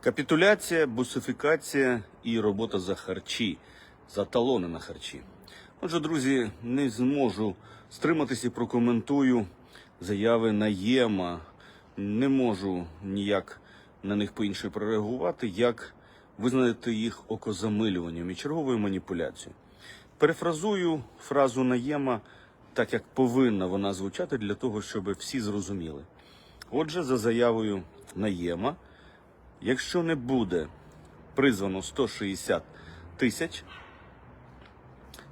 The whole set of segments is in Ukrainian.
Капітуляція, бусифікація і робота за харчі, за талони на харчі. Отже, друзі, не зможу стриматися і прокоментую заяви Наєма. Не можу ніяк на них по-іншому прореагувати, як визнати їх окозамилюванням і черговою маніпуляцією. Перефразую фразу Наєма так, як повинна вона звучати, для того, щоб всі зрозуміли. Отже, за заявою Наєма, якщо не буде призвано 160 тисяч,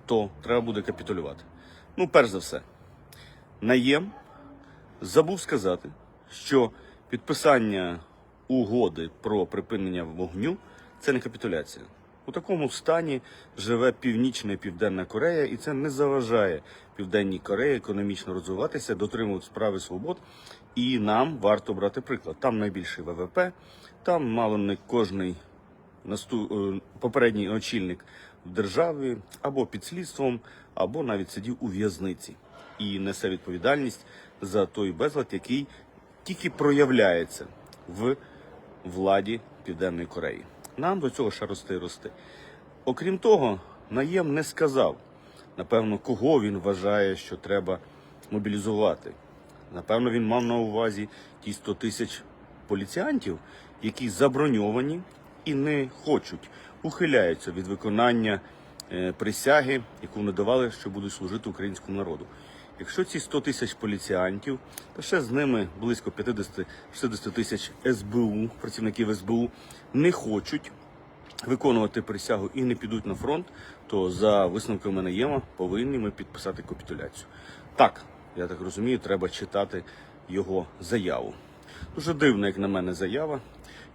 то треба буде капітулювати. Ну, перш за все, Наєм забув сказати, що підписання угоди про припинення вогню це не капітуляція. У такому стані живе Північна і Південна Корея, і це не заважає Південній Кореї економічно розвиватися, дотримувати справи свобод. І нам варто брати приклад. Там найбільший ВВП, там мало не кожний насту... е, попередній очільник в державі або під слідством, або навіть сидів у в'язниці і несе відповідальність за той безлад, який тільки проявляється в владі Південної Кореї. Нам до цього ще рости рости. Окрім того, наєм не сказав, напевно, кого він вважає, що треба мобілізувати. Напевно, він мав на увазі ті 100 тисяч поліціантів, які заброньовані і не хочуть, ухиляються від виконання е, присяги, яку вони давали, що будуть служити українському народу. Якщо ці 100 тисяч поліціантів, то ще з ними близько 50-60 тисяч СБУ, працівників СБУ, не хочуть виконувати присягу і не підуть на фронт, то за висновками Наєма повинні ми підписати капітуляцію. Так, я так розумію, треба читати його заяву. Дуже дивна, як на мене, заява.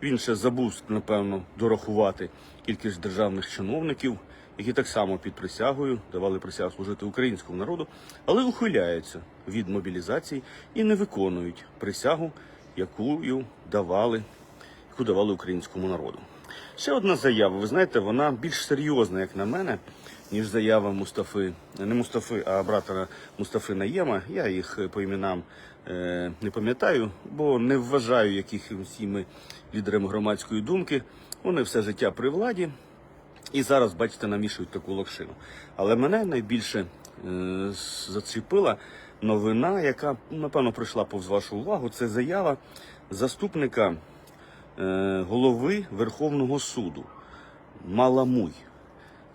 Він ще забув, напевно, дорахувати кількість державних чиновників, які так само під присягою давали присягу служити українському народу, але ухиляються від мобілізації і не виконують присягу, яку давали, яку давали українському народу. Ще одна заява, ви знаєте, вона більш серйозна, як на мене, ніж заява Мустафи, не Мустафи, а брата Мустафи Наєма. Я їх е, по іменам е, не пам'ятаю, бо не вважаю якихось іми лідерами громадської думки. Вони все життя при владі і зараз, бачите, намішують таку локшину. Але мене найбільше е, зачепила новина, яка напевно пройшла повз вашу увагу. Це заява заступника е, голови Верховного суду Маламуй.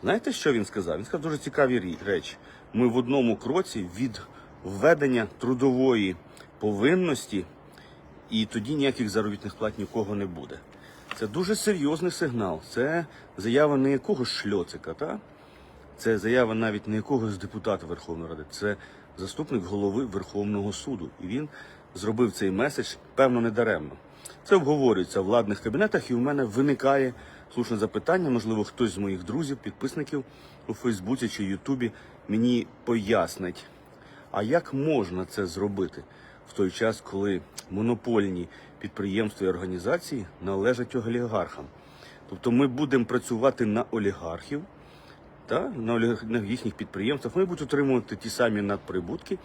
Знаєте, що він сказав? Він сказав дуже цікаві речі. Ми в одному кроці від введення трудової повинності, і тоді ніяких заробітних плат нікого не буде. Це дуже серйозний сигнал. Це заява не якогось шльоцика, та? це заява навіть не якогось депутата Верховної Ради, це заступник голови Верховного суду. І він зробив цей меседж, певно, недаремно. Це обговорюється в владних кабінетах, і в мене виникає слушне запитання. Можливо, хтось з моїх друзів, підписників у Фейсбуці чи Ютубі мені пояснить, а як можна це зробити в той час, коли монопольні підприємства і організації належать олігархам? Тобто ми будемо працювати на олігархів, та, на, їхніх підприємствах. Вони будуть отримувати ті самі надприбутки,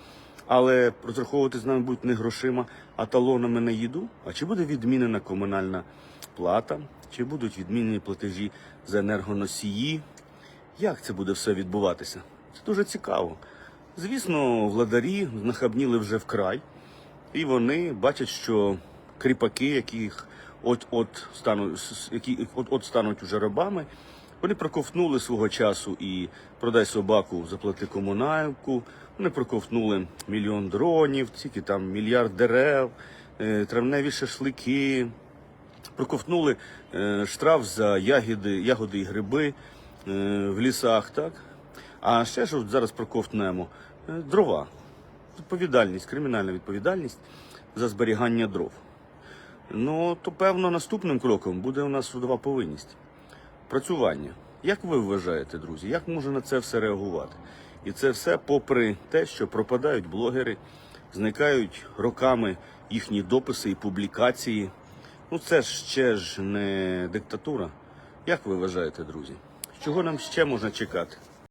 але розраховувати з нами будуть не грошима, а талонами на їду. А чи буде відмінена комунальна плата, чи будуть відмінені платежі за енергоносії? Як це буде все відбуватися? Це дуже цікаво. Звісно, владарі нахабніли вже вкрай, і вони бачать, що кріпаки, яких от-от стануть, які от-от стануть уже рабами, вони проковтнули свого часу і продай собаку, заплати комунальку. Вони проковтнули мільйон дронів, тільки там мільярд дерев, е, травневі шашлики, проковтнули е, штраф за ягоди, ягоди і гриби е, в лісах, так? А ще ж зараз проковтнемо дрова. Відповідальність, кримінальна відповідальність за зберігання дров. Ну, то певно наступним кроком буде у нас судова повинність. Працювання. Як ви вважаєте, друзі, як можна на це все реагувати? І це все попри те, що пропадають блогери, зникають роками їхні дописи і публікації. Ну це ж ще ж не диктатура. Як ви вважаєте, друзі? Чого нам ще можна чекати?